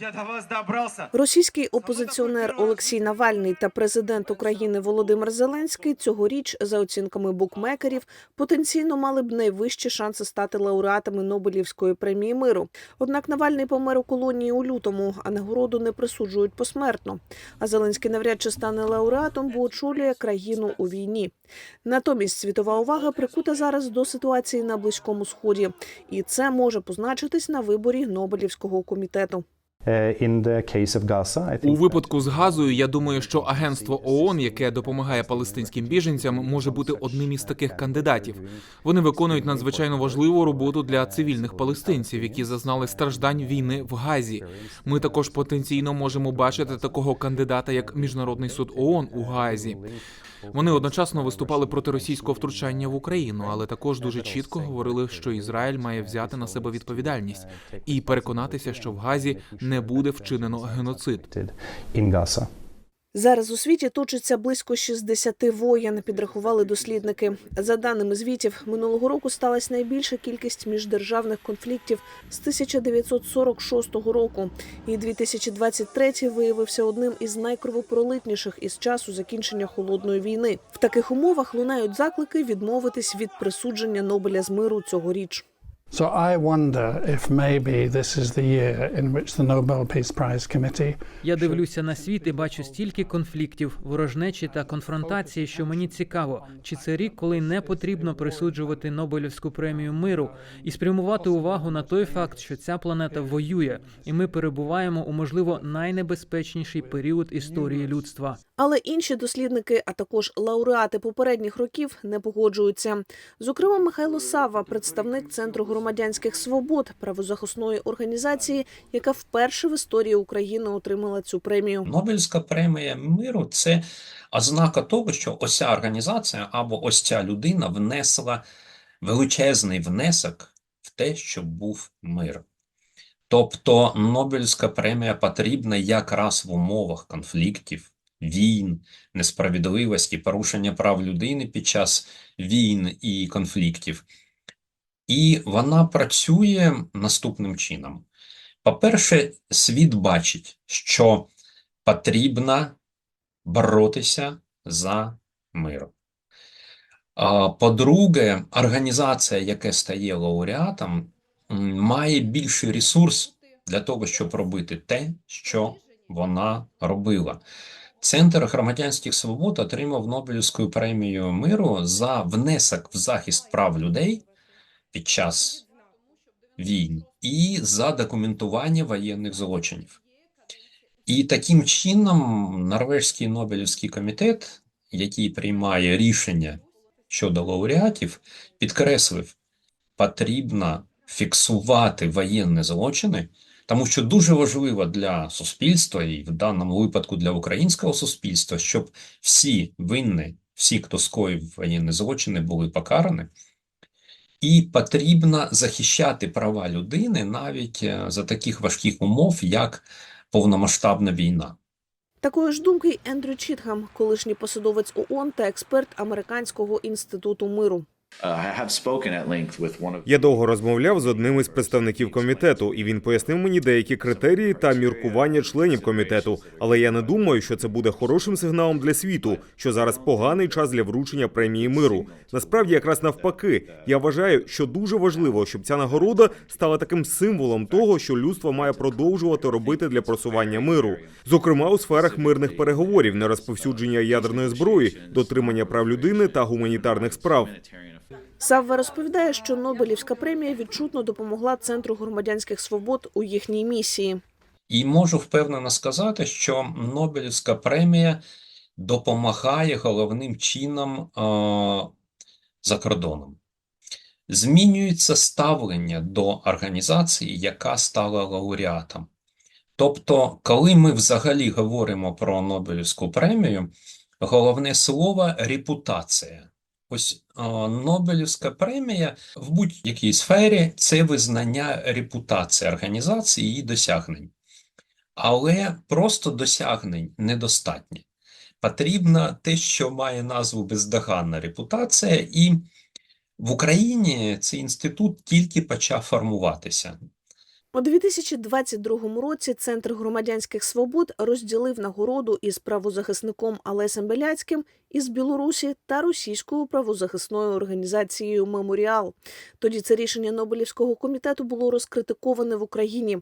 Я до вас добрался. Російський опозиціонер Олексій Навальний та президент України Володимир Зеленський цьогоріч, за оцінками букмекерів, потенційно мали б найвищі шанси стати лауреатами Нобелівської премії миру. Однак Навальний помер у колонії у лютому, а нагороду не присуджують посмертно. А Зеленський навряд чи стане лауреатом, бо очолює країну у війні. Натомість світова увага прикута зараз до ситуації на близькому сході, і це може позначитись на виборі Нобелівського комітету. Uh, У випадку з Газою, я думаю, що агентство ООН, яке допомагає палестинським біженцям, може бути одним із таких кандидатів. Вони виконують надзвичайно важливу роботу для цивільних палестинців, які зазнали страждань війни в Газі. Ми також потенційно можемо бачити такого кандидата, як міжнародний суд ООН у Газі. Вони одночасно виступали проти російського втручання в Україну, але також дуже чітко говорили, що Ізраїль має взяти на себе відповідальність і переконатися, що в Газі не буде вчинено геноцид. Зараз у світі точиться близько 60 воєн, підрахували дослідники. За даними звітів, минулого року сталася найбільша кількість міждержавних конфліктів з 1946 року, і 2023 виявився одним із найкровопролитніших із часу закінчення холодної війни. В таких умовах лунають заклики відмовитись від присудження Нобеля з миру цьогоріч. So I wonder if maybe this is the year in which the Nobel Peace Prize Committee Я дивлюся на світ і бачу стільки конфліктів, ворожнечі та конфронтації, що мені цікаво, чи це рік, коли не потрібно присуджувати Нобелівську премію миру і спрямувати увагу на той факт, що ця планета воює, і ми перебуваємо у можливо найнебезпечніший період історії людства. Але інші дослідники, а також лауреати попередніх років, не погоджуються. Зокрема, Михайло Сава, представник Центру громадянських свобод, правозахисної організації, яка вперше в історії України отримала цю премію. Нобелівська премія миру це ознака того, що ось ця організація або ось ця людина внесла величезний внесок в те, щоб був мир. Тобто Нобелівська премія потрібна якраз в умовах конфліктів, війн, несправедливості, порушення прав людини під час війн і конфліктів. І вона працює наступним чином. По-перше, світ бачить, що потрібно боротися за мир. По-друге, організація, яка стає лауреатом, має більший ресурс для того, щоб робити те, що вона робила. Центр громадянських свобод отримав Нобелівську премію миру за внесок в захист прав людей під час війн і за документування воєнних злочинів. І таким чином Норвезький Нобелівський комітет, який приймає рішення щодо лауреатів, підкреслив, потрібно фіксувати воєнні злочини, тому що дуже важливо для суспільства, і в даному випадку для українського суспільства, щоб всі винні, всі, хто скоїв воєнні злочини, були покарані. І потрібно захищати права людини навіть е, за таких важких умов, як повномасштабна війна. Такої ж думки й Ендрю Чітгам, колишній посадовець ООН та експерт Американського інституту миру. Я довго розмовляв з одним із представників комітету, і він пояснив мені деякі критерії та міркування членів комітету. Але я не думаю, що це буде хорошим сигналом для світу, що зараз поганий час для вручення премії миру. Насправді, якраз навпаки, я вважаю, що дуже важливо, щоб ця нагорода стала таким символом того, що людство має продовжувати робити для просування миру, зокрема у сферах мирних переговорів, нерозповсюдження ядерної зброї, дотримання прав людини та гуманітарних справ. Савва розповідає, що Нобелівська премія відчутно допомогла Центру громадянських свобод у їхній місії. І можу впевнено сказати, що Нобелівська премія допомагає головним чином е, за кордоном. Змінюється ставлення до організації, яка стала лауреатом. Тобто, коли ми взагалі говоримо про Нобелівську премію, головне слово репутація. Ось е, Нобелівська премія в будь-якій сфері це визнання репутації організації її досягнень. Але просто досягнень недостатньо. Потрібно те, що має назву бездоганна репутація, і в Україні цей інститут тільки почав формуватися. У 2022 році Центр громадянських свобод розділив нагороду із правозахисником Олесем Беляцьким із Білорусі та російською правозахисною організацією Меморіал. Тоді це рішення Нобелівського комітету було розкритиковане в Україні.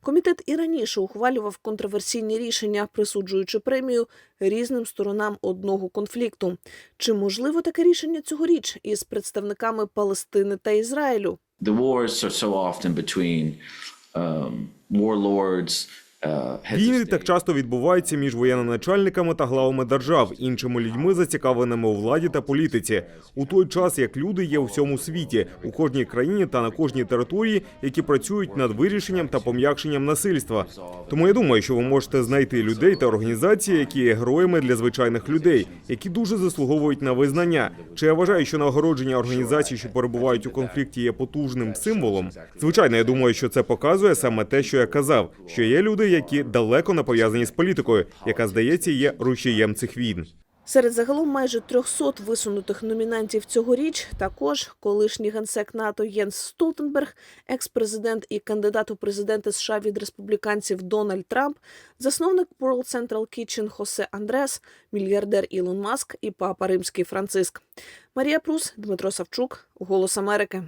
Комітет і раніше ухвалював контроверсійні рішення, присуджуючи премію різним сторонам одного конфлікту. Чи можливо таке рішення цьогоріч із представниками Палестини та Ізраїлю? The wars are so often between um, warlords. Of Війни так часто відбуваються між воєнноначальниками та главами держав, іншими людьми, зацікавленими у владі та політиці. У той час як люди є у всьому світі, у кожній країні та на кожній території, які працюють над вирішенням та пом'якшенням насильства. Тому я думаю, що ви можете знайти людей та організації, які є героями для звичайних людей, які дуже заслуговують на визнання. Чи я вважаю, що нагородження організацій, що перебувають у конфлікті, є потужним символом? Звичайно, я думаю, що це показує саме те, що я казав, що є люди, які далеко не пов'язані з політикою, яка здається є рушієм цих війн. Серед загалом майже 300 висунутих номінантів цьогоріч також колишній генсек НАТО Єнс Столтенберг, екс-президент і кандидат у президенти США від республіканців Дональд Трамп, засновник World Central Kitchen Хосе Андрес, мільярдер Ілон Маск і папа Римський Франциск. Марія Прус, Дмитро Савчук, Голос Америки.